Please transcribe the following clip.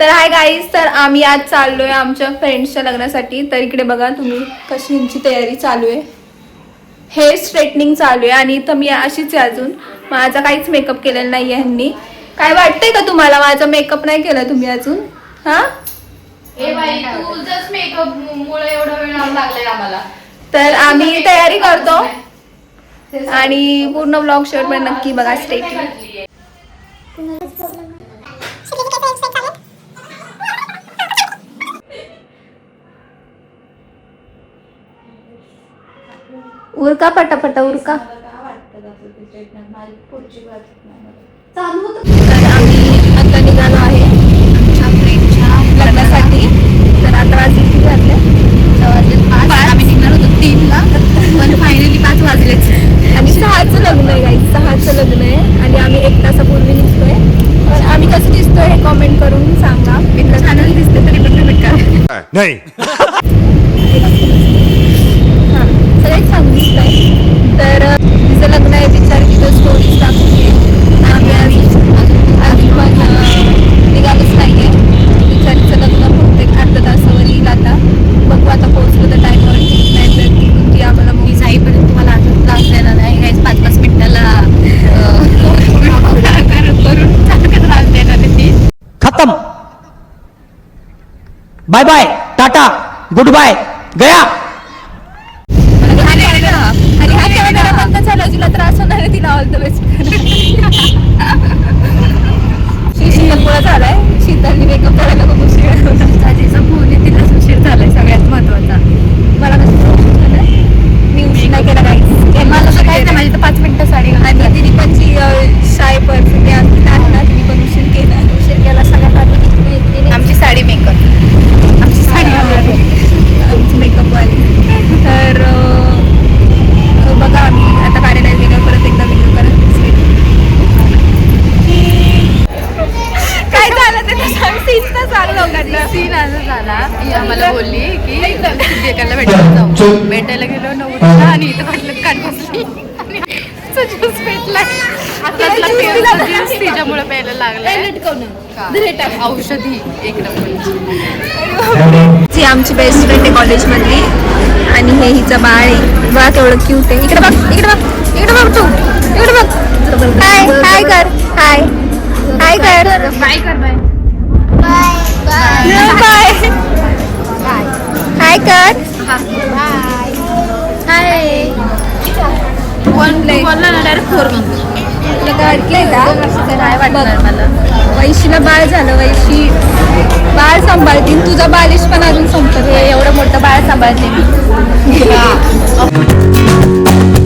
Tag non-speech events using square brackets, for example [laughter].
तर hi guys तर आम्ही आज चाललोय आमच्या फ्रेंड्सच्या लग्नासाठी. तर इकडे बघा तुम्ही कशी यांची तयारी चालू आहे हेअर स्ट्रेटनिंग चालू आहे आणि इथं मी अशीच आहे अजून. माझा काहीच मेकअप केलेला नाही आहे ह्यांनी. काय वाटतंय का तुम्हाला? माझा मेकअप नाही केला तुम्ही अजून? हा? तर आम्ही तयारी करतो. आणि पूर्ण ब्लॉग शेअर पण नक्की बघा स्टेट उरका पटापटा उरका. तर आम्ही आता निघालो आहे आमच्या फ्रेंडच्या लग्नासाठी. तर आता वाजले किती वाजले? आम्ही निघणार होतो तीनला. पण फायनली पाच वाजलेच आणि सहाचं लग्न आहे सहाचं लग्न आहे. आणि आम्ही एक तासापूर्वी निघतोय. आम्ही कसं दिसतोय हे कॉमेंट करून सांगा. मित्र छानच दिसते तरी पण पेमेंट करा नाही [laughs] हां सगळ्यात छान दिसतंय तर अं, तिचं लग्न आहे बिचारी तिथं स्टोरीज टाकते आम्ही अजून अजून पण अं, निघालोच नाहीये बिचारीचं लग्न फक्त एक अर्धा तासावर येईल आता बघू आता पोहोचलो तर टाईमवर ठीक नाही तर ती ती आम्हाला मी मुली जाईपर्यंत तुम्हाला अजून त्रास देणार नाही गाईस पाच पाच मिनिटाला करून सारखं त्रास देणार आहे ती खत्म bye bye tata good bye गया. आणि हा कॅमेरा बंद झाला तुला त्रास होणार आहे तिला ऑल द बेस्ट शीतलमुळे झालाय शीतलनी मेकअप करायला खूप उशीर झाला. आजीचा फोन आहे तिला उशीर झालाय सगळ्यात महत्त्वाचा मला कसं उशीर झालाय? मी उशीर नाही केला काही मला तर काय नाही माझी तर पाच मिनिटं साडी आणि तिने पण जी अं, शाय परफ्यूम आहे ना तिने पण उशीर केला उशीर केला सगळ्यात आधी आमची साडी मेकअप आमची साडी आमची मेकअप वाली तर अं, बघा आम्ही आता कार्यालयात गेल्यावर परत एकदा व्हिडिओ करत दिसेल. काय झालं ते सांग सीन तर सांग लोकांना सीन असं आम्हाला बोलली की एकाला भेटायला जाऊ. भेटायला गेलो नवरीला आणि इथं म्हटलं काट बसली. आणि ज्यूस पेटला ज्यूस तिच्यामुळे प्यायला लागला औषधी एक नंबर. जी आमची बेस्ट फ्रेंड आहे कॉलेजमधली आणि हे हिचं बाळ आहे. बघा केवढं क्यूट आहे. इकडे बघ इकडे बघ इकडे बघ तू. इकडे बघ. हाय हाय कर. हाय हाय कर. बाय कर बाय बाय हाय कर हाय कोण बोलला ना डायरेक्ट फोर मग काय वाटणार मला. वैशीला बाळ झालं वैशी. बाळ सांभाळतील तुझा बालिश पण अजून संपत. एवढं मोठं बाळ सांभाळते मी. [laughs]